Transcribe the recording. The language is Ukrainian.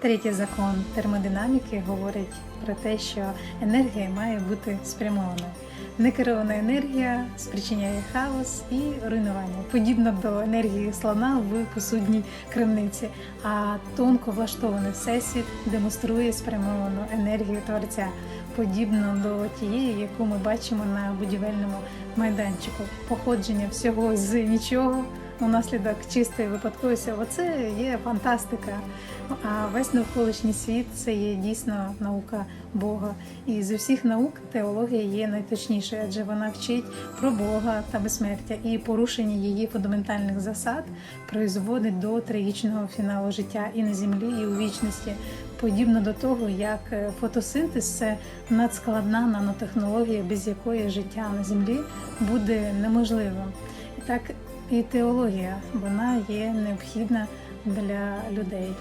Третій закон термодинаміки говорить про те, що енергія має бути спрямована. Некерована енергія спричиняє хаос і руйнування, подібно до енергії слона в посудній крамниці. А тонко влаштований всесвіт демонструє спрямовану енергію творця, подібно до тієї, яку ми бачимо на будівельному майданчику. Походження всього з нічого унаслідок чистої випадковості. Оце є фантастика. А весь навколишній світ це є дійсно наука Бога. І з усіх наук теологія є найточнішою, адже вона вчить про Бога та безсмертя, і порушення її фундаментальних засад призводить до трагічного фіналу життя і на землі, і у вічності. Подібно до того, як е, фотосинтез це надскладна нанотехнологія, без якої життя на землі буде неможливим. Так і теологія вона є необхідна для людей.